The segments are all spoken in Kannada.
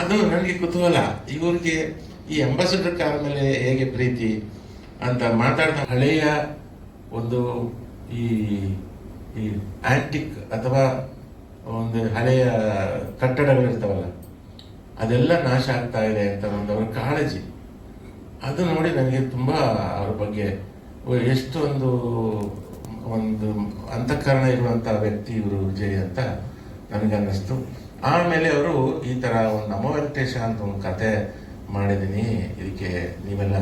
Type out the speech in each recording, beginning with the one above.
ಅದು ನನಗೆ ಕುತೂಹಲ. ಇವರಿಗೆ ಈ ಅಂಬಾಸಿಡರ್ ಕಾರ್ ಮೇಲೆ ಹೇಗೆ ಪ್ರೀತಿ ಅಂತ ಮಾತಾಡ್ತಾ ಹಳೆಯ ಒಂದು ಈ ಈ ಆಂಟಿಕ್ ಅಥವಾ ಒಂದು ಹಳೆಯ ಕಟ್ಟಡಗಳಿರ್ತಾವಲ್ಲ, ಅದೆಲ್ಲ ನಾಶ ಆಗ್ತಾ ಇದೆ ಅಂತ ಒಂದು ಅವರ ಕಾಳಜಿ. ಅದು ನೋಡಿ ನನಗೆ ತುಂಬ ಅವ್ರ ಬಗ್ಗೆ ಎಷ್ಟೊಂದು ಎಷ್ಟು ಒಂದು ಒಂದು ಅಂತಃಕರಣ ಇರುವಂಥ ವ್ಯಕ್ತಿ ಇವರು ವಿಜಯ್ ಅಂತ ನನಗನ್ನಿಸ್ತು. ಆಮೇಲೆ ಅವರು ಈ ಥರ ಒಂದು ನಮೋ ವೆಂಕಟೇಶ ಅಂತ ಒಂದು ಕತೆ ಮಾಡಿದ್ದೀನಿ ಇದಕ್ಕೆ ನೀವೆಲ್ಲ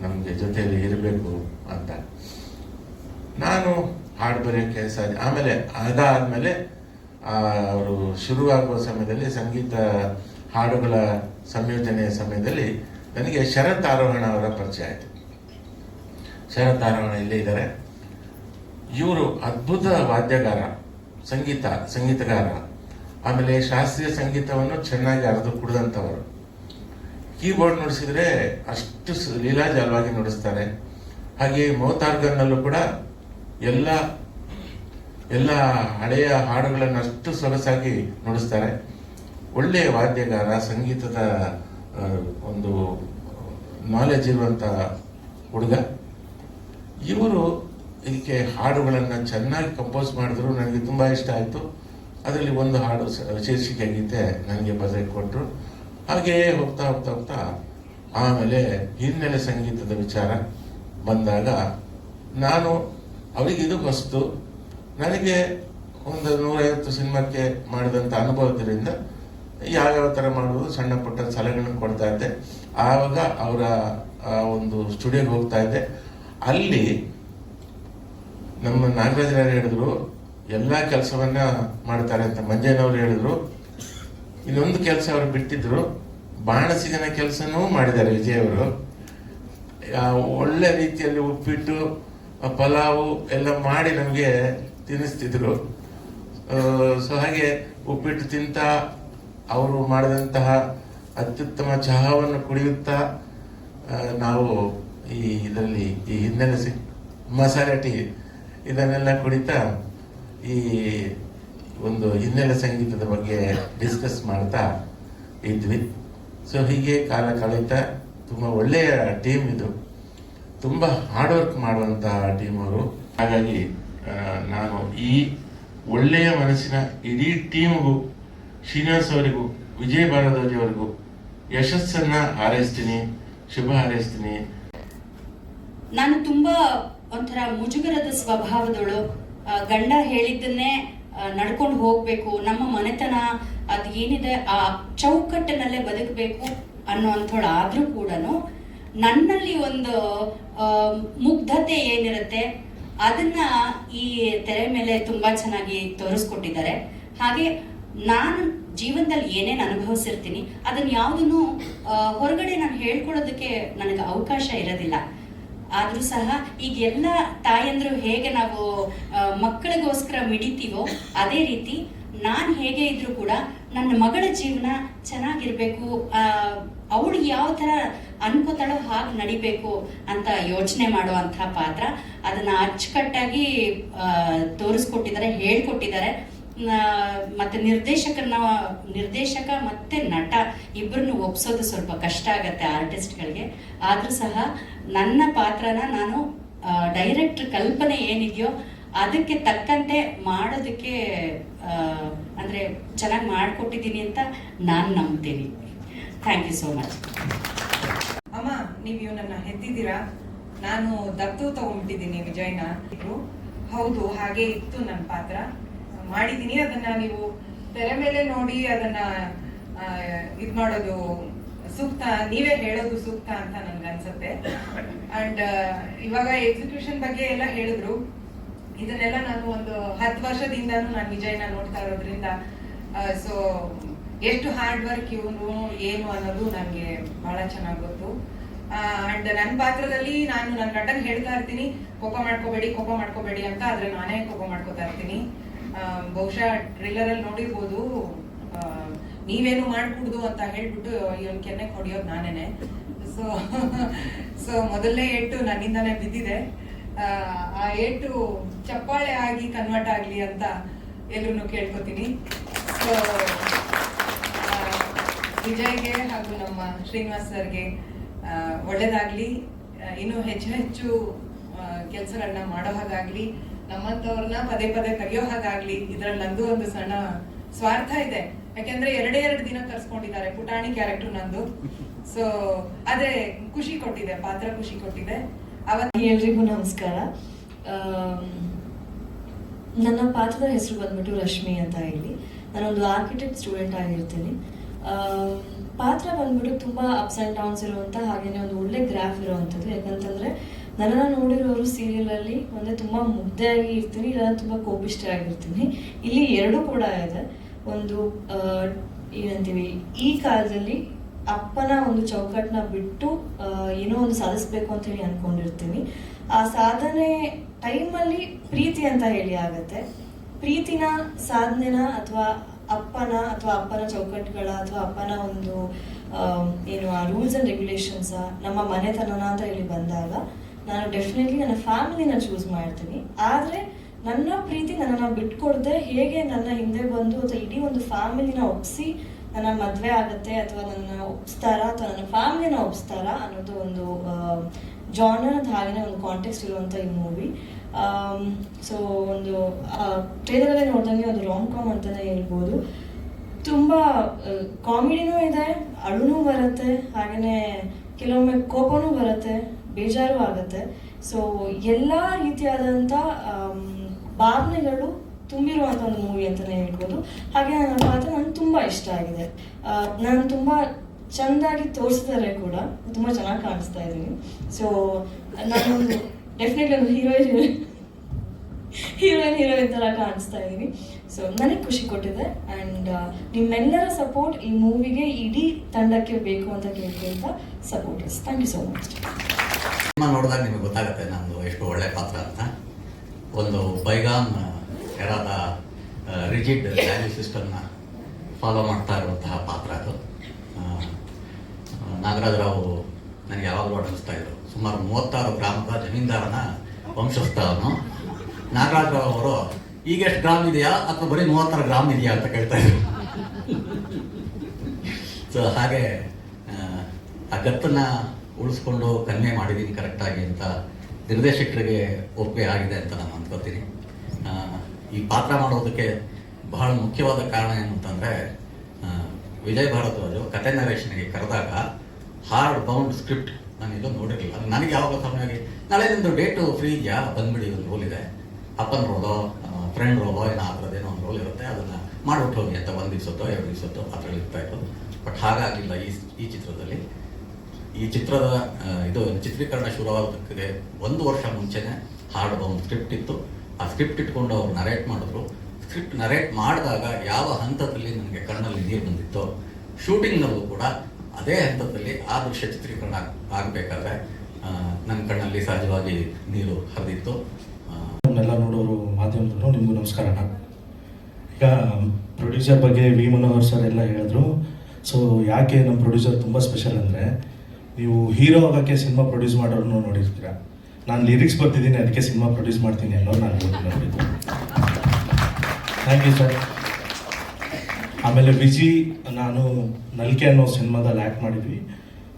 ನಮಗೆ ಜೊತೆಯಲ್ಲಿ ಇರಬೇಕು ಅಂತ. ನಾನು ಹಾಡು ಬರೆಯೋಕ್ಕೆ ಸಾಧ್ಯ ಆಮೇಲೆ ಅದಾದ್ಮೇಲೆ ಅವರು ಶುರುವಾಗುವ ಸಮಯದಲ್ಲಿ ಸಂಗೀತ ಹಾಡುಗಳ ಸಂಯೋಜನೆಯ ಸಮಯದಲ್ಲಿ ನನಗೆ ಶರತ್ ಆರೋಹಣ ಅವರ ಪರಿಚಯ ಆಯಿತು. ಶರತ್ ಆರೋಹಣ ಇಲ್ಲೇ ಇದ್ದಾರೆ. ಇವರು ಅದ್ಭುತ ವಾದ್ಯಗಾರ, ಸಂಗೀತ, ಸಂಗೀತಗಾರ. ಆಮೇಲೆ ಶಾಸ್ತ್ರೀಯ ಸಂಗೀತವನ್ನು ಚೆನ್ನಾಗಿ ಅರೆದು ಕುಡಿದಂಥವರು. ಕೀಬೋರ್ಡ್ ನುಡಿಸಿದ್ರೆ ಅಷ್ಟು ಲೀಲಾ ಲೀಲಾಜಾಲವಾಗಿ ನುಡಿಸ್ತಾರೆ. ಹಾಗೆ ಮೋತಾರ್ಗನ್ನಲ್ಲೂ ಕೂಡ ಎಲ್ಲ ಎಲ್ಲ ಹಳೆಯ ಹಾಡುಗಳನ್ನು ಅಷ್ಟು ಸೊಗಸಾಗಿ ನುಡಿಸ್ತಾರೆ. ಒಳ್ಳೆಯ ವಾದ್ಯಗಾರ, ಸಂಗೀತದ ಒಂದು ನಾಲೆಜ್ ಇರುವಂತ ಹುಡುಗ. ಇವರು ಇದಕ್ಕೆ ಹಾಡುಗಳನ್ನು ಚೆನ್ನಾಗಿ ಕಂಪೋಸ್ ಮಾಡಿದ್ರು ನನಗೆ ತುಂಬ ಇಷ್ಟ ಆಯಿತು. ಅದರಲ್ಲಿ ಒಂದು ಹಾಡು ಶೀರ್ಷಿಕೆ ಗೀತೆ ನನಗೆ ಬಜೆಟ್ ಕೊಟ್ಟರು. ಹಾಗೆಯೇ ಹೋಗ್ತಾ ಹೋಗ್ತಾ ಹೋಗ್ತಾ ಆಮೇಲೆ ಹಿನ್ನೆಲೆ ಸಂಗೀತದ ವಿಚಾರ ಬಂದಾಗ ನಾನು ಅವರಿಗೆ ಇದು ಹೊಸ್ತು. ನನಗೆ ಒಂದು ನೂರೈವತ್ತು ಸಿನಿಮಾಕ್ಕೆ ಮಾಡಿದಂಥ ಅನುಭವದಿಂದ ಯಾವ್ಯಾವ ಥರ ಮಾಡುವುದು ಸಣ್ಣ ಪುಟ್ಟ ಸಲಹೆಗಳನ್ನು ಕೊಡ್ತಾ ಇದ್ದೆ. ಆವಾಗ ಅವರ ಒಂದು ಸ್ಟುಡಿಯೋಗೆ ಹೋಗ್ತಾ ಇದ್ದೆ. ಅಲ್ಲಿ ನಮ್ಮ ನಾಗರಾಜರಾವ್ ಹೇಳಿದ್ರು ಎಲ್ಲ ಕೆಲಸವನ್ನ ಮಾಡ್ತಾರೆ ಅಂತ ಮಂಜಯ್ಯನವರು ಹೇಳಿದ್ರು. ಇನ್ನೊಂದು ಕೆಲಸ ಅವರು ಬಿಟ್ಟಿದ್ರು. ಬಾಣಸಿಗನ ಕೆಲಸನೂ ಮಾಡಿದ್ದಾರೆ ವಿಜಯ್ ಅವರು ಒಳ್ಳೆ ರೀತಿಯಲ್ಲಿ ಉಪ್ಪಿಟ್ಟು ಪಲಾವು ಎಲ್ಲ ಮಾಡಿ ನಮಗೆ ತಿನ್ನಿಸ್ತಿದ್ರು. ಸೊ ಹಾಗೆ ಉಪ್ಪಿಟ್ಟು ತಿಂತ, ಅವರು ಮಾಡಿದಂತಹ ಅತ್ಯುತ್ತಮ ಚಹಾವನ್ನು ಕುಡಿಯುತ್ತಾ ನಾವು ಈ ಇದರಲ್ಲಿ, ಈ ಹಿನ್ನೆಲೆ ಮಸಾಲೆ ಟೀ ಇದನ್ನೆಲ್ಲ ಕುಡಿತಾ ಈ ಒಂದು ಹಿನ್ನೆಲೆ ಸಂಗೀತದ ಬಗ್ಗೆ ಡಿಸ್ಕಸ್ ಮಾಡ್ತಾ ಇದ್ವಿ. ಸೊ ಹೀಗೆ ಕಾಲ ಕಳೀತಾ ತುಂಬ ಒಳ್ಳೆಯ ಟೀಮ್ ಇದು. ತುಂಬ ಹಾರ್ಡ್ ವರ್ಕ್ ಮಾಡುವಂತಹ ಟೀಮ್ ಅವರು. ಹಾಗಾಗಿ ನಾನು ಈ ಒಳ್ಳೆಯ ಮನಸ್ಸಿನ ಇಡೀ ಟೀಮ್ಗೂ ಶ್ರೀನಿವಾಸ್ ಅವರಿಗೂ ವಿಜಯ್ ಭಾರದ್ವಾಜವರಿಗೂ ಯಶಸ್ಸನ್ನು ಹಾರೈಸ್ತೀನಿ ಶುಭ ಹಾರೈಸ್ತೀನಿ. ನಾನು ತುಂಬಾ ಒಂಥರ ಮುಜುಗರದ ಸ್ವಭಾವದವಳು ಆ, ಗಂಡ ಹೇಳಿದ್ದನ್ನೇ ನಡ್ಕೊಂಡು ಹೋಗ್ಬೇಕು. ನಮ್ಮ ಮನೆತನ ಅದು ಏನಿದೆ, ಆ ಚೌಕಟ್ಟಿನಲ್ಲೇ ಬದುಕಬೇಕು ಅನ್ನೋ ಆದ್ರೂ ಕೂಡ ನನ್ನಲ್ಲಿ ಒಂದು ಮುಗ್ಧತೆ ಏನಿರುತ್ತೆ, ಅದನ್ನ ಈ ತೆರೆ ಮೇಲೆ ತುಂಬಾ ಚೆನ್ನಾಗಿ ತೋರಿಸ್ಕೊಟ್ಟಿದ್ದಾರೆ. ಹಾಗೆ ನಾನು ಜೀವನದಲ್ಲಿ ಏನೇನು ಅನುಭವಿಸಿರ್ತೀನಿ ಅದನ್ನ ಯಾವುದನ್ನು ಹೊರಗಡೆ ನಾನು ಹೇಳ್ಕೊಡೋದಕ್ಕೆ ನನಗೆ ಅವಕಾಶ ಇರೋದಿಲ್ಲ. ಆದ್ರೂ ಸಹ ಈಗ ಎಲ್ಲ ತಾಯಂದ್ರು ಹೇಗೆ ನಾವು ಮಕ್ಕಳಿಗೋಸ್ಕರ ಮಿಡಿತೀವೋ ಅದೇ ರೀತಿ ನಾನು ಹೇಗೆ ಇದ್ರೂ ಕೂಡ ನನ್ನ ಮಗಳ ಜೀವನ ಚೆನ್ನಾಗಿರ್ಬೇಕು ಅವಳು ಯಾವ ಥರ ಅನ್ಕೋತಾಳೋ ಹಾಗೆ ನಡಿಬೇಕು ಅಂತ ಯೋಚನೆ ಮಾಡುವಂತ ಪಾತ್ರ ಅದನ್ನ ಅಚ್ಚುಕಟ್ಟಾಗಿ ತೋರಿಸ್ಕೊಟ್ಟಿದ್ದಾರೆ, ಹೇಳ್ಕೊಟ್ಟಿದ್ದಾರೆ. ಮತ್ತೆ ನಿರ್ದೇಶಕನ ನಿರ್ದೇಶಕ ಮತ್ತೆ ನಟ ಇಬ್ಬರನ್ನು ಒಪ್ಸೋದು ಸ್ವಲ್ಪ ಕಷ್ಟ ಆಗತ್ತೆ ಆರ್ಟಿಸ್ಟ್ಗಳಿಗೆ. ಆದರೂ ಸಹ ನನ್ನ ಪಾತ್ರನ ನಾನು ಡೈರೆಕ್ಟ್ರ್ ಕಲ್ಪನೆ ಏನಿದೆಯೋ ಅದಕ್ಕೆ ತಕ್ಕಂತೆ ಮಾಡೋದಕ್ಕೆ ಅಂದರೆ ಚೆನ್ನಾಗಿ ಮಾಡಿಕೊಟ್ಟಿದ್ದೀನಿ ಅಂತ ನಾನು ನಂಬ್ತೀನಿ. ಥ್ಯಾಂಕ್ ಯು ಸೋ ಮಚ್ ಅಮ್ಮ, ನೀವು ಇವನನ್ನು ಹೆದ್ದಿದ್ದೀರಾ ನಾನು ದತ್ತು ತಗೊಂಡ್ಬಿಟ್ಟಿದ್ದೀನಿ ವಿಜಯ್ನ. ಹೌದು, ಹಾಗೆ ಇತ್ತು ನನ್ನ ಪಾತ್ರ. ಮಾಡಿದ್ದೀನಿ ಅದನ್ನ ನೀವು ತೆರೆ ಮೇಲೆ ನೋಡಿ ಅದನ್ನ ಇದ್ ಮಾಡೋದು ಸೂಕ್ತ, ನೀವೇ ಹೇಳೋದು ಸೂಕ್ತ ಅಂತ ನನ್ಗೆ ಅನ್ಸುತ್ತೆ. ಅಂಡ್ ಇವಾಗ ಎಕ್ಸಿಕ್ಯೂಷನ್ ಬಗ್ಗೆ ಎಲ್ಲ ಹೇಳಿದ್ರು. ಇದನ್ನೆಲ್ಲ ನಾನು ಒಂದು ಹತ್ತು ವರ್ಷದಿಂದ ನಾನು ವಿಜಯ್ನ ನೋಡ್ತಾ ಇರೋದ್ರಿಂದ ಸೊ ಎಷ್ಟು ಹಾರ್ಡ್ ವರ್ಕ್ ಇವನು, ಏನು ಅನ್ನೋದು ನನಗೆ ಬಹಳ ಚೆನ್ನಾಗಿ ಗೊತ್ತು. ಅಂಡ್ ನನ್ನ ಪಾತ್ರದಲ್ಲಿ ನಾನು ನನ್ನ ಗಂಡನ್ ಹೇಳ್ತಾ ಇರ್ತೀನಿ, ಕೋಪ ಮಾಡ್ಕೋಬೇಡಿ ಕೋಪ ಮಾಡ್ಕೋಬೇಡಿ ಅಂತ, ಆದ್ರೆ ನಾನೇ ಕೋಪ ಮಾಡ್ಕೋತಾ ಇರ್ತೀನಿ. ಬಹುಶಃ ಟ್ರಿಲ್ಲರ್ ಅಲ್ಲಿ ನೋಡಿರ್ಬೋದು. ನೀವೇನು ಮಾಡ್ಕೂಡ್ದು ಅಂತ ಹೇಳ್ಬಿಟ್ಟು ಇವನ್ ಕೆನ್ನೆ ಹೊಡಿಯೋದು ನಾನೇನೆ. ಸೊ ಸೊ ಮೊದಲನೇ ಏಟು ನನ್ನಿಂದಾನೇ ಬಿದ್ದಿದೆ. ಆ, ಏಟು ಚಪ್ಪಾಳೆ ಆಗಿ ಕನ್ವರ್ಟ್ ಆಗ್ಲಿ ಅಂತ ಎಲ್ಲರೂ ಕೇಳ್ಕೊತೀನಿ. ಸೊ ವಿಜಯ್ಗೆ ಹಾಗೂ ನಮ್ಮ ಶ್ರೀನಿವಾಸ್ ಸರ್ಗೆ ಒಳ್ಳೇದಾಗಲಿ. ಇನ್ನೂ ಹೆಚ್ಚು ಹೆಚ್ಚು ಕೆಲಸಗಳನ್ನ ಮಾಡೋ ಹಾಗಾಗ್ಲಿ. ನಮ್ಮಂತವ್ರನ್ನ ಪದೇ ಪದೇ ಕರೆಯೋ ಹಾಗಾಗ್ಲಿ. ಇದ್ರಲ್ಲಿ ನಂದು ಒಂದು ಸಣ್ಣ ಸ್ವಾರ್ಥ ಇದೆ. ಯಾಕೆಂದ್ರೆ ಎರಡೇ ಎರಡು ದಿನ ಕರ್ಸ್ಕೊಂಡಿದ್ದಾರೆ ಪುಟಾಣಿ ಕ್ಯಾರೆಕ್ಟರ್ ನಂದು. ಸೊ ಅದೇ ಖುಷಿ ಕೊಟ್ಟಿದೆ, ಪಾತ್ರ ಖುಷಿ ಕೊಟ್ಟಿದೆ. ಅವತ್ತು ಎಲ್ರಿಗೂ ನಮಸ್ಕಾರ. ನನ್ನ ಪಾತ್ರದ ಹೆಸರು ಬಂದ್ಬಿಟ್ಟು ರಶ್ಮಿ ಅಂತ ಹೇಳಿ. ನಾನೊಂದು ಆರ್ಕಿಟೆಕ್ಟ್ ಸ್ಟೂಡೆಂಟ್ ಆಗಿರ್ತೀನಿ. ಪಾತ್ರ ಬಂದ್ಬಿಟ್ಟು ತುಂಬಾ ಅಪ್ಸ್ ಆ್ಯಂಡ್ ಡೌನ್ಸ್ ಇರುವಂಥ ಹಾಗೇನೆ ಒಂದು ಒಳ್ಳೆ ಗ್ರಾಫ್ ಇರುವಂಥದ್ದು ಯಾಕಂತಂದರೆ ನನ್ನನ್ನು ನೋಡಿರೋರು ಸೀರಿಯಲಲ್ಲಿ ಒಂದೇ ತುಂಬ ಮುಗ್ಧೆಯಾಗಿ ಇರ್ತೀನಿ ಇಲ್ಲ ತುಂಬ ಕೋಪಿಷ್ಟ ಆಗಿರ್ತೀನಿ ಇಲ್ಲಿ ಎರಡು ಕೂಡ ಇದೆ. ಒಂದು ಏನಂತೀವಿ ಈ ಕಾಲದಲ್ಲಿ ಅಪ್ಪನ ಒಂದು ಚೌಕಟ್ಟನ್ನ ಬಿಟ್ಟು ಏನೋ ಒಂದು ಸಾಧಿಸ್ಬೇಕು ಅಂತ ಹೇಳಿ ಅನ್ಕೊಂಡಿರ್ತೀನಿ. ಆ ಸಾಧನೆ ಟೈಮಲ್ಲಿ ಪ್ರೀತಿ ಅಂತ ಹೇಳಿ ಆಗತ್ತೆ. ಪ್ರೀತಿನ ಸಾಧನೆನ ಅಥವಾ ಅಪ್ಪನ ಅಥವಾ ಅಪ್ಪನ ಚೌಕಟ್ಟುಗಳ ಅಥವಾ ಅಪ್ಪನ ಒಂದು ಏನು ಆ ರೂಲ್ಸ್ ಅಂಡ್ ರೆಗ್ಯುಲೇಷನ್ಸ ನಮ್ಮ ಮನೆತನನ ಅಂತ ಹೇಳಿ ಬಂದಾಗ ನಾನು ಡೆಫಿನೆಟ್ಲಿ ನನ್ನ ಫ್ಯಾಮಿಲಿನ ಚೂಸ್ ಮಾಡ್ತೀನಿ. ಆದರೆ ನನ್ನ ಪ್ರೀತಿ ನನ್ನನ್ನು ಬಿಟ್ಕೊಡದೆ ಹೇಗೆ ನನ್ನ ಹಿಂದೆ ಬಂದು ಅಥವಾ ಇಡೀ ಒಂದು ಫ್ಯಾಮಿಲಿನ ಒಪ್ಸಿ ನನ್ನ ಮದುವೆ ಆಗುತ್ತೆ ಅಥವಾ ನನ್ನ ಒಪ್ಸ್ತಾರಾ ಅಥವಾ ನನ್ನ ಫ್ಯಾಮಿಲಿನ ಒಪ್ಸ್ತಾರಾ ಅನ್ನೋದು ಒಂದು ಜಾನರ್ ಹಾಗೆಯೇ ಒಂದು ಕಾಂಟೆಕ್ಸ್ಟ್ ಇರುವಂಥ ಈ ಮೂವಿ ಸೊ ಒಂದು ಟ್ರೇಲರಲ್ಲೇ ನೋಡ್ದಂಗೆ ಒಂದು ರಾಂಗ್ ಕಾಮ್ ಅಂತಲೇ ಹೇಳ್ಬೋದು. ತುಂಬ ಕಾಮಿಡಿನೂ ಇದೆ, ಅಳುನೂ ಬರುತ್ತೆ ಹಾಗೆಯೇ ಕೆಲವೊಮ್ಮೆ ಕೋಪನೂ ಬರುತ್ತೆ. ಬೇಜಾರು ಆಗುತ್ತೆ. ಸೊ ಎಲ್ಲ ರೀತಿಯಾದಂಥ ಭಾವನೆಗಳು ತುಂಬಿರುವಂಥ ಒಂದು ಮೂವಿ ಅಂತಲೇ ಹೇಳ್ಬೋದು. ಹಾಗೆ ನನ್ನ ಪಾತ್ರ ನನಗೆ ತುಂಬ ಇಷ್ಟ ಆಗಿದೆ. ನಾನು ತುಂಬ ಚೆಂದಾಗಿ ತೋರಿಸಿದ್ದಾರೆ ಕೂಡ. ತುಂಬ ಚೆನ್ನಾಗಿ ಕಾಣಿಸ್ತಾ ಇದ್ದೀನಿ ಸೊ ನಾನೊಂದು ಡೆಫಿನೆಟ್ಲಿ ಒಂದು ಹೀರೋಯಿನ್ ಹೀರೋಯಿನ್ ಹೀರೋಯಿನ್ ಥರ ಕಾಣಿಸ್ತಾ ಇದ್ದೀನಿ ಸೊ ನನಗೆ ಖುಷಿ ಕೊಟ್ಟಿದೆ. ಆ್ಯಂಡ್ ನಿಮ್ಮೆಲ್ಲರ ಸಪೋರ್ಟ್ ಈ ಮೂವಿಗೆ ಇಡೀ ತಂಡಕ್ಕೆ ಬೇಕು ಅಂತ ಕೇಳ್ಕೊಂತ supporters thank you so much cinema ನೋಡಿದಾಗ ನಿಮಗೆ ಗೊತ್ತಾಗುತ್ತೆ ನಂದು ಎಷ್ಟು ಒಳ್ಳೆ ಪಾತ್ರ ಅಂತ. ಒಂದು ಬೈಗಾನ್ ಎರಾದ ರಿಜಿಡ್ ವ್ಯಾಲ್ಯೂ ಸಿಸ್ಟಮ್ನ ಫಾಲೋ ಮಾಡ್ತಾ ಇರುವಂತಹ ಪಾತ್ರ ಅದು. ನಾಗರಾಜರಾವ್ ನನಗೆ ಯಾವಾಗಲೂ ಅನಿಸ್ತಾ ಇದ್ರು. ಸುಮಾರು ಮೂವತ್ತಾರು ಗ್ರಾಮದ ಜಮೀನ್ದಾರನ ವಂಶಸ್ಥ ಅವನು ನಾಗರಾಜರಾವ್ ಅವರು, ಈಗ ಎಷ್ಟು ಗ್ರಾಮ್ ಇದೆಯಾ? ಅಥವಾ ಬರೀ ಮೂವತ್ತಾರು ಗ್ರಾಮ್ ಇದೆಯಾ? ಅಂತ ಕೇಳ್ತಾ ಇದ್ರು. ಸೊ ಹಾಗೆ ಆ ಗತ್ತನ್ನ ಉಳಿಸ್ಕೊಂಡು ಕನ್ವೆ ಮಾಡಿದ್ದೀನಿ ಕರೆಕ್ಟಾಗಿ ಅಂತ ನಿರ್ದೇಶಕರಿಗೆ ಒಪ್ಪಿಗೆ ಆಗಿದೆ ಅಂತ ನಾನು ಅಂದ್ಕೋತೀನಿ. ಈ ಪಾತ್ರ ಮಾಡೋದಕ್ಕೆ ಬಹಳ ಮುಖ್ಯವಾದ ಕಾರಣ ಏನು ಅಂತಂದರೆ ವಿಜಯ್ ಭಾರದ್ವಾಜು ಕತೆ ನರೇಶನ್ಗೆ ಕರೆದಾಗ ಹಾರ್ಡ್ ಬೌಂಡ್ ಸ್ಕ್ರಿಪ್ಟ್ ನಾನು ಇದು ನೋಡಿರಲಿಲ್ಲ. ನನಗೆ ಯಾವಾಗ ಸಮಯವಾಗಿ ನಾಳೆ ನಿಮ್ಮದು ಡೇಟು ಫ್ರೀ ಇದೆಯಾ? ಬಂದ್ಬಿಡಿ, ಒಂದು ರೋಲ್ ಇದೆ. ಅಪ್ಪನ ರೋಲೋ ಫ್ರೆಂಡ್ ರೋಲೋ ಏನೋ ಒಂದು ರೋಲ್ ಇರುತ್ತೆ. ಅದನ್ನು ಮಾಡಿಬಿಟ್ಟು ಹೋಗಿ ಅಂತ ಒಂದು ದಿವಸತ್ತೋ, ಎರಡು ದಿವಸತ್ತೋ ಆ ಇರ್ತಾ ಬಟ್ ಹಾಗಾಗಿಲ್ಲ ಈ ಈ ಚಿತ್ರದಲ್ಲಿ. ಈ ಚಿತ್ರದ ಇದು ಚಿತ್ರೀಕರಣ ಶುರುವಾಗೋದಕ್ಕೆ ಒಂದು ವರ್ಷ ಮುಂಚೆನೆ ಹಾಡು ಒಂದು ಸ್ಕ್ರಿಪ್ಟ್ ಇತ್ತು. ಆ ಸ್ಕ್ರಿಪ್ಟ್ ಇಟ್ಕೊಂಡು ಅವ್ರು ನರೇಟ್ ಮಾಡಿದ್ರು. ಸ್ಕ್ರಿಪ್ಟ್ ನರೇಟ್ ಮಾಡಿದಾಗ ಯಾವ ಹಂತದಲ್ಲಿ ನನಗೆ ಕಣ್ಣಲ್ಲಿ ನೀರು ಬಂದಿತ್ತೋ ಶೂಟಿಂಗ್ನಲ್ಲೂ ಕೂಡ ಅದೇ ಹಂತದಲ್ಲಿ ಆ ದೃಶ್ಯ ಚಿತ್ರೀಕರಣ ಆಗಬೇಕಾದ್ರೆ ನನ್ನ ಕಣ್ಣಲ್ಲಿ ಸಹಜವಾಗಿ ನೀರು ಹರಿದಿತ್ತು. ಆ, ನೋಡೋರು ಮಾಧ್ಯಮದವರು ನಿಮಗೂ ನಮಸ್ಕಾರ ಈಗ ಪ್ರೊಡ್ಯೂಸರ್ ಬಗ್ಗೆ ವಿ ಸರ್ ಎಲ್ಲ ಹೇಳಿದ್ರು. ಸೊ ಯಾಕೆ ನಮ್ಮ ಪ್ರೊಡ್ಯೂಸರ್ ತುಂಬ ಸ್ಪೆಷಲ್ ಅಂದರೆ ನೀವು ಹೀರೋ ಆಗೋಕ್ಕೆ ಸಿನಿಮಾ ಪ್ರೊಡ್ಯೂಸ್ ಮಾಡೋರನ್ನು ನೋಡಿರ್ತೀರ. ನಾನು ಲಿರಿಕ್ಸ್ ಬರ್ತಿದ್ದೀನಿ, ಅದಕ್ಕೆ ಸಿನಿಮಾ ಪ್ರೊಡ್ಯೂಸ್ ಮಾಡ್ತೀನಿ ಅನ್ನೋ ನಾನು ನೋಡಿದ್ದು ಥ್ಯಾಂಕ್ ಯು ಸರ್ ಆಮೇಲೆ ವಿಜಿ, ನಾನು ನಲ್ಕೆ ಅನ್ನೋ ಸಿನಿಮಾದಲ್ಲಿ ಆ್ಯಕ್ಟ್ ಮಾಡಿದ್ವಿ.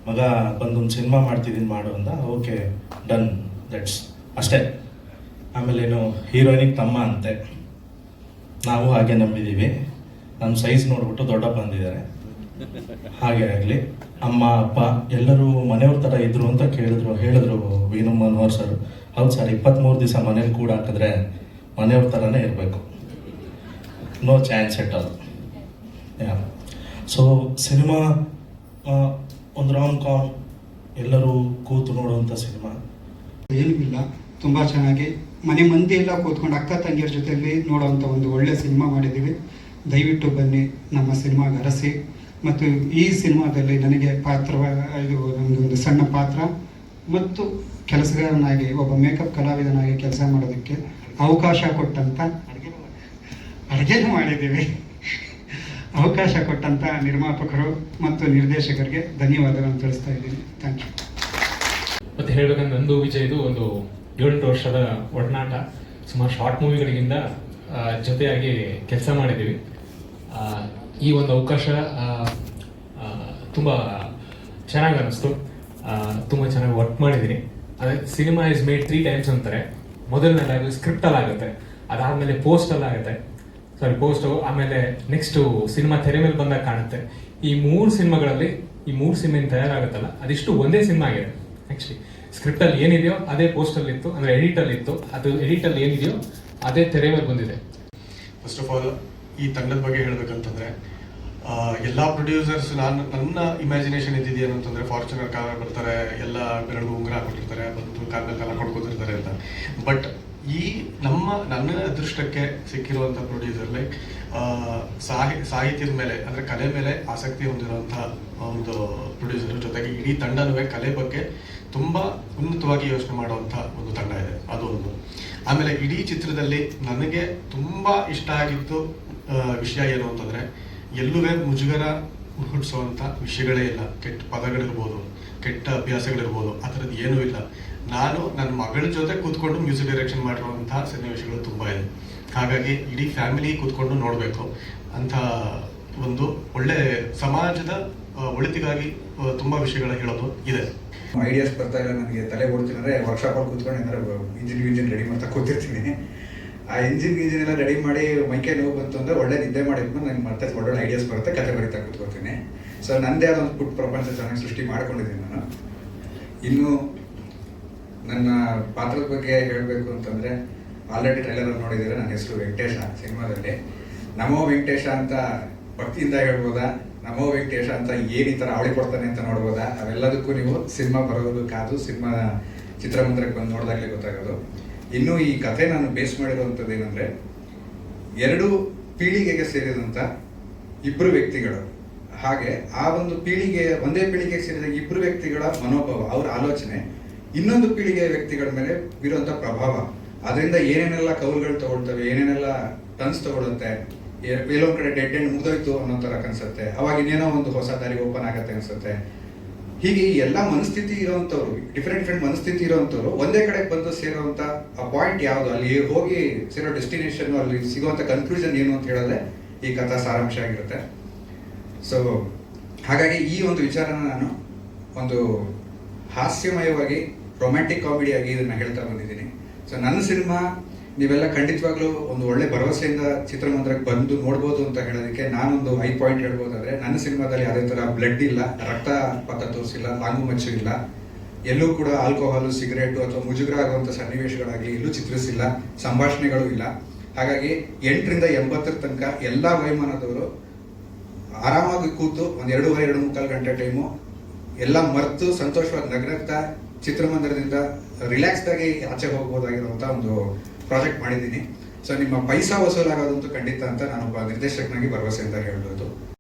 ಮಗ ಬಂದೊಂದು ಸಿನಿಮಾ ಮಾಡ್ತಿದ್ದೀನಿ ಮಾಡು ಅಂದ ಓಕೆ, ಡನ್, ದಟ್ಸ್ ಅಷ್ಟೇ. ಆಮೇಲೇನು ಹೀರೋಯಿನಿಗೆ ತಮ್ಮ ಅಂತೆ. ನಾವು ಹಾಗೆ ನಂಬಿದ್ದೀವಿ ನಮ್ಮ ಸೈಜ್ ನೋಡ್ಬಿಟ್ಟು ದೊಡ್ಡಪ್ಪ ಅಂದಿದ್ದಾರೆ. ಹಾಗೆ ಆಗಲಿ ಅಮ್ಮ, ಅಪ್ಪ, ಎಲ್ಲರೂ ಮನೆಯವ್ರ ಥರ ಇದ್ರು ಅಂತ ಕೇಳಿದ್ರು, ಹೇಳಿದ್ರು ವೀನು ಮನೋಹರ್ ಸರ್, ಹೌದು ಸರ್ ಇಪ್ಪತ್ತ್ಮೂರು ದಿವಸ ಮನೇಲಿ ಕೂಡ ಹಾಕಿದ್ರೆ ಮನೆಯವ್ರ ಥರನೇ ಇರಬೇಕು. No chance at all so cinema ಒಂದು ರಾಮ್ ಕಾಮ್ ಎಲ್ಲರೂ ಕೂತು ನೋಡುವಂಥ ಸಿನಿಮಾ ಏನೂ ಇಲ್ಲ ತುಂಬ ಚೆನ್ನಾಗಿ. ಮನೆ ಮಂದಿ ಎಲ್ಲ ಕೂತ್ಕೊಂಡು ಅಕ್ಕ ತಂಗಿಯರ ಜೊತೆಯಲ್ಲಿ ನೋಡೋವಂಥ ಒಂದು ಒಳ್ಳೆ ಸಿನಿಮಾ ಮಾಡಿದ್ದೀವಿ. ದಯವಿಟ್ಟು ಬನ್ನಿ, ನಮ್ಮ ಸಿನಿಮಾಗೆ ಅರಸಿ. ಮತ್ತು ಈ ಸಿನಿಮಾದಲ್ಲಿ ನನಗೆ ಪಾತ್ರ, ಇದು ಒಂದು ಸಣ್ಣ ಪಾತ್ರ ಮತ್ತು ಕೆಲಸಗಾರನಾಗಿ, ಒಬ್ಬ ಮೇಕಪ್ ಕಲಾವಿದನಾಗಿ ಕೆಲಸ ಮಾಡೋದಕ್ಕೆ ಅವಕಾಶ ಕೊಟ್ಟಂತ ಅಡುಗೆನೂ ಮಾಡಿದ್ದೀವಿ. ಅವಕಾಶ ಕೊಟ್ಟಂತ ನಿರ್ಮಾಪಕರು ಮತ್ತು ನಿರ್ದೇಶಕರಿಗೆ ಧನ್ಯವಾದಗಳನ್ನು ತಿಳಿಸ್ತಾ ಇದ್ದೀನಿ. ಥ್ಯಾಂಕ್ ಯು ಮತ್ತೆ ಹೇಳಬೇಕಂದ್ರೆ ನಂದು ವಿಜಯ್ದು ಒಂದು ಏಳೆಂಟು ವರ್ಷದ ಒಡನಾಟ. ಸುಮಾರು ಶಾರ್ಟ್ ಮೂವಿಗಳಿಗಿಂತ ಜೊತೆಯಾಗಿ ಕೆಲಸ ಮಾಡಿದ್ದೀವಿ. ಈ ಒಂದು ಅವಕಾಶ ತುಂಬ ಚೆನ್ನಾಗಿ ಅನ್ನಿಸ್ತು ತುಂಬ ಚೆನ್ನಾಗಿ ವರ್ಕ್ ಮಾಡಿದ್ದೀನಿ ಅದೇ cinema is made three times ಅಂತಾರೆ. ಮೊದಲನೇದಾಗಿ ಸ್ಕ್ರಿಪ್ಟಲ್ಲಿ ಆಗುತ್ತೆ. ಅದಾದಮೇಲೆ ಪೋಸ್ಟಲ್ಲಾಗುತ್ತೆ ಸಾರಿ ಪೋಸ್ಟು ಆಮೇಲೆ ನೆಕ್ಸ್ಟು ಸಿನಿಮಾ ತೆರೆ ಮೇಲೆ ಬಂದಾಗ ಕಾಣುತ್ತೆ. ಈ ಮೂರು ಸಿನಿಮಾಗಳಲ್ಲಿ ಈ ಮೂರು ಸಿನಿಮಾ ತಯಾರಾಗುತ್ತಲ್ಲ, ಅದಿಷ್ಟು ಒಂದೇ ಸಿನಿಮಾ ಆಗಿದೆ ಆ್ಯಕ್ಚುಲಿ ಸ್ಕ್ರಿಪ್ಟಲ್ಲಿ ಏನಿದೆಯೋ ಅದೇ ಪೋಸ್ಟಲ್ಲಿತ್ತು ಅಂದರೆ ಎಡಿಟಲ್ಲಿತ್ತು ಅದು ಎಡಿಟಲ್ಲಿ ಏನಿದೆಯೋ ಅದೇ ತೆರೆ ಮೇಲೆ ಬಂದಿದೆ. ಫಸ್ಟ್ ಆಫ್ ಆಲ್ ಈ ತಂಡದ ಬಗ್ಗೆ ಹೇಳ್ಬೇಕಂತಂದ್ರೆ ಎಲ್ಲ ಪ್ರೊಡ್ಯೂಸರ್ಸ್ ನಾನು, ನನ್ನ ಇಮ್ಯಾಜಿನೇಷನ್ ಇದ್ದಿದ್ದು ಅಂತಂದ್ರೆ ಫಾರ್ಚುನರ್ ಕಾರ್ ಬರ್ತಾರೆ, ಎಲ್ಲ ಬೆರಳು ಉಂಗುರ ಹಾಕೊಂಡಿರ್ತಾರೆ ಬಂದು ಕಾಲ್ ಕಾಲ ಕೊಡ್ಕೊತಿರ್ತಾರೆ ಅಂತ. ಬಟ್ ಈ ನಮ್ಮ, ನನ್ನ ಅದೃಷ್ಟಕ್ಕೆ ಸಿಕ್ಕಿರುವಂಥ ಪ್ರೊಡ್ಯೂಸರ್ ಲೈಕ್ ಸಾಹಿ, ಸಾಹಿತ್ಯದ ಮೇಲೆ, ಅಂದ್ರೆ ಕಲೆ ಮೇಲೆ ಆಸಕ್ತಿ ಹೊಂದಿರುವಂಥ ಒಂದು ಪ್ರೊಡ್ಯೂಸರ್ ಜೊತೆಗೆ ಇಡೀ ತಂಡನೂ ಕಲೆ ಬಗ್ಗೆ ತುಂಬಾ ಉನ್ನತವಾಗಿ ಯೋಚನೆ ಮಾಡುವಂಥ ಒಂದು ತಂಡ ಇದೆ. ಅದು ಒಂದು. ಆಮೇಲೆ ಇಡೀ ಚಿತ್ರದಲ್ಲಿ ನನಗೆ ತುಂಬಾ ಇಷ್ಟ ಆಗಿತ್ತು ವಿಷಯ ಏನು ಅಂತಂದರೆ ಎಲ್ಲೂ ಮುಜುಗರ ಹುಟ್ಟಿಸುವಂತ ವಿಷಯಗಳೇ ಇಲ್ಲ. ಕೆಟ್ಟ ಪದಗಳಿರ್ಬೋದು, ಕೆಟ್ಟ ಅಭ್ಯಾಸಗಳಿರ್ಬೋದು, ಆ ಥರದ್ದು ಏನೂ ಇಲ್ಲ. ನಾನು ನನ್ನ ಮಗಳ ಜೊತೆ ಕೂತ್ಕೊಂಡು ಮ್ಯೂಸಿಕ್ ಡೈರೆಕ್ಷನ್ ಮಾಡಿರುವಂತಹ ಸನ್ನಿವೇಶಗಳು ತುಂಬ ಇದೆ. ಹಾಗಾಗಿ ಇಡೀ ಫ್ಯಾಮಿಲಿ ಕೂತ್ಕೊಂಡು ನೋಡಬೇಕು. ಅಂತ ಒಂದು ಒಳ್ಳೆ ಸಮಾಜದ ಒಳಿತಿಗಾಗಿ ತುಂಬ ವಿಷಯಗಳ ಹೇಳೋದು ಇದೆ. ಐಡಿಯಾಸ್ ಬರ್ತಾ ಇಲ್ಲ, ನನಗೆ ತಲೆ ಓಡ್ತೀನಿ ಅಂದರೆ ವರ್ಕ್ಶಾಪಲ್ಲಿ ಕೂತ್ಕೊಂಡು ಇಂಜಿನ್ ಇಂಜಿನ್ ರೆಡಿ ಮಾಡ್ತಾ ಕೂತಿರ್ತೀನಿ. ಆ ಇಂಜಿನ್ ಗಿಂಜಿನ್ ಎಲ್ಲ ರೆಡಿ ಮಾಡಿ ಮೈಕೆ ನೋವು ಬಂತು ಅಂದರೆ ಒಳ್ಳೆ ನಿದ್ದೆ ಮಾಡಿದ್ಮೇಲೆ ನನಗೆ ಮತ್ತೆ ಒಳ್ಳೊಳ್ಳೆ ಐಡಿಯಾಸ್ ಬರುತ್ತೆ ಕತೆ ಬರೀತಾ ಕೂತ್ಕೋತೀನಿ ಸೊ ನನ್ನದೇ ಆದ ಒಂದು ಪುಟ್ಟ ಪ್ರಪಂಚ ಚೆನ್ನಾಗಿ ಸೃಷ್ಟಿ ಮಾಡ್ಕೊಂಡಿದ್ದೀನಿ ನಾನು. ಇನ್ನು ನನ್ನ ಪಾತ್ರದ ಬಗ್ಗೆ ಹೇಳಬೇಕು ಅಂತಂದರೆ ಆಲ್ರೆಡಿ ಟ್ರೈಲರ್ ನೋಡಿದರೆ ನನ್ನ ಹೆಸರು ವೆಂಕಟೇಶ, ಸಿನಿಮಾದಲ್ಲಿ. ನಮೋ ವೆಂಕಟೇಶ ಅಂತ ಭಕ್ತಿಯಿಂದ ಹೇಳ್ಬೋದಾ? ನಮೋ ವೆಂಕಟೇಶ ಅಂತ ಏನು ಈ ಥರ ಅವಳಿ ಕೊಡ್ತಾನೆ ಅಂತ ನೋಡ್ಬೋದಾ? ಅವೆಲ್ಲದಕ್ಕೂ ನೀವು ಸಿನಿಮಾ ಬರೋದು ಕಾದು, ಸಿನಿಮಾ ಚಿತ್ರಮಂದಿರಕ್ಕೆ ಬಂದು ನೋಡಿದಾಗಲೇ ಗೊತ್ತಾಗೋದು. ಇನ್ನು ಈ ಕಥೆ ನಾನು ಬೇಸ್ ಮಾಡಿರುವಂಥದ್ದು ಏನಂದ್ರೆ, ಎರಡು ಪೀಳಿಗೆಗೆ ಸೇರಿದಂಥ ಇಬ್ಬರು ವ್ಯಕ್ತಿಗಳು. ಹಾಗೆ ಆ ಒಂದು ಪೀಳಿಗೆ ಒಂದೇ ಪೀಳಿಗೆಗೆ ಸೇರಿದ ಇಬ್ಬರು ವ್ಯಕ್ತಿಗಳ ಮನೋಭಾವ, ಅವರ ಆಲೋಚನೆ, ಇನ್ನೊಂದು ಪೀಳಿಗೆಯ ವ್ಯಕ್ತಿಗಳ ಮೇಲೆ ಬೀರುವಂತ ಪ್ರಭಾವ. ಅದರಿಂದ ಏನೇನೆಲ್ಲ ಕೌಲ್ಗಳು ತಗೊಳ್ತವೆ, ಏನೇನೆಲ್ಲ ಟನ್ಸ್ ತಗೊಳುತ್ತೆ ಎಲ್ಲೋ ಎಲ್ಲೊಂದ್ ಕಡೆ ಡೆಡ್ ಎಂಡ್ ಮುಗ್ದೋಯ್ತು ಅನ್ನೋ ಥರ ಕನ್ಸುತ್ತೆ. ಅವಾಗ ಇನ್ನೇನೋ ಒಂದು ಹೊಸ ದಾರಿ ಓಪನ್ ಆಗತ್ತೆ ಅನ್ಸುತ್ತೆ. ಹೀಗೆ ಈ ಎಲ್ಲ ಮನಸ್ಥಿತಿ ಇರೋಂಥವ್ರು ಡಿಫ್ರೆಂಟ್ ಡಿಫ್ರೆಂಟ್ ಮನಸ್ಥಿತಿ ಇರೋಂಥವ್ರು ಒಂದೇ ಕಡೆ ಬಂದು ಸೇರುವಂತ ಆ ಪಾಯಿಂಟ್ ಯಾವುದು? ಅಲ್ಲಿ ಹೋಗಿ ಸೇರೋ ಡೆಸ್ಟಿನೇಷನ್ ಅಲ್ಲಿ ಸಿಗುವಂತ ಕನ್ಕ್ಲೂಷನ್ ಏನು ಅಂತ ಹೇಳಿದ್ರೆ ಈ ಕಥಾ ಸಾರಾಂಶ ಆಗಿರುತ್ತೆ. ಸೊ ಹಾಗಾಗಿ ಈ ಒಂದು ವಿಚಾರನ ನಾನು ಒಂದು ಹಾಸ್ಯಮಯವಾಗಿ ರೊಮ್ಯಾಂಟಿಕ್ ಕಾಮಿಡಿಯಾಗಿ ಇದನ್ನು ಹೇಳ್ತಾ ಬಂದಿದ್ದೀನಿ. ಸೊ ನನ್ನ ಸಿನಿಮಾ ನೀವೆಲ್ಲ ಖಂಡಿತವಾಗ್ಲೂ ಒಂದು ಒಳ್ಳೆ ಭರವಸೆಯಿಂದ ಚಿತ್ರಮಂದಿರಕ್ಕೆ ಬಂದು ನೋಡ್ಬೋದು ಅಂತ ಹೇಳೋದಕ್ಕೆ ನಾನೊಂದು ಐ ಪಾಯಿಂಟ್ ಹೇಳ್ಬೋದಾದ್ರೆ ನನ್ನ ಸಿನಿಮಾದಲ್ಲಿ ಯಾವುದೇ ತರ ಬ್ಲಡ್ ಇಲ್ಲ, ರಕ್ತ ಪಥ ತೋರಿಸಿಲ್ಲ ಲಾಂಗು ಮಚ್ಚು ಇಲ್ಲ. ಎಲ್ಲೂ ಕೂಡ ಆಲ್ಕೋಹಾಲ್ ಸಿಗರೇಟು ಅಥವಾ ಮುಜುಗರ ಆಗುವಂಥ ಸನ್ನಿವೇಶಗಳಾಗಲಿ ಎಲ್ಲೂ ಚಿತ್ರಿಸಿಲ್ಲ, ಸಂಭಾಷಣೆಗಳು ಇಲ್ಲ. ಹಾಗಾಗಿ ಎಂಟರಿಂದ ಎಂಬತ್ತರ ತನಕ ಎಲ್ಲಾ ವಯೋಮಾನದವರು ಆರಾಮಾಗಿ ಕೂತು ಒಂದು ಎರಡೂವರೆ, ಎರಡು ಮುಕ್ಕಾಲು ಗಂಟೆ ಟೈಮು ಎಲ್ಲ ಮರೆತು ಸಂತೋಷವಾಗಿ ನಗನಗ್ತಾ ಚಿತ್ರಮಂದಿರದಿಂದ ರಿಲ್ಯಾಕ್ಸ್ಡ್ ಆಗಿ ಆಚೆ ಹೋಗ್ಬೋದಾಗಿರುವಂಥ ಒಂದು ಪ್ರಾಜೆಕ್ಟ್ ಮಾಡಿದ್ದೀನಿ. ಸೊ ನಿಮ್ಮ ಪೈಸಾ ವಸೂಲಾಗೋದಂತೂ ಖಂಡಿತ ಅಂತ ನಾನೊಬ್ಬ ನಿರ್ದೇಶಕನಾಗಿ ಅಂತ ಹೇಳ್ಬೋದು.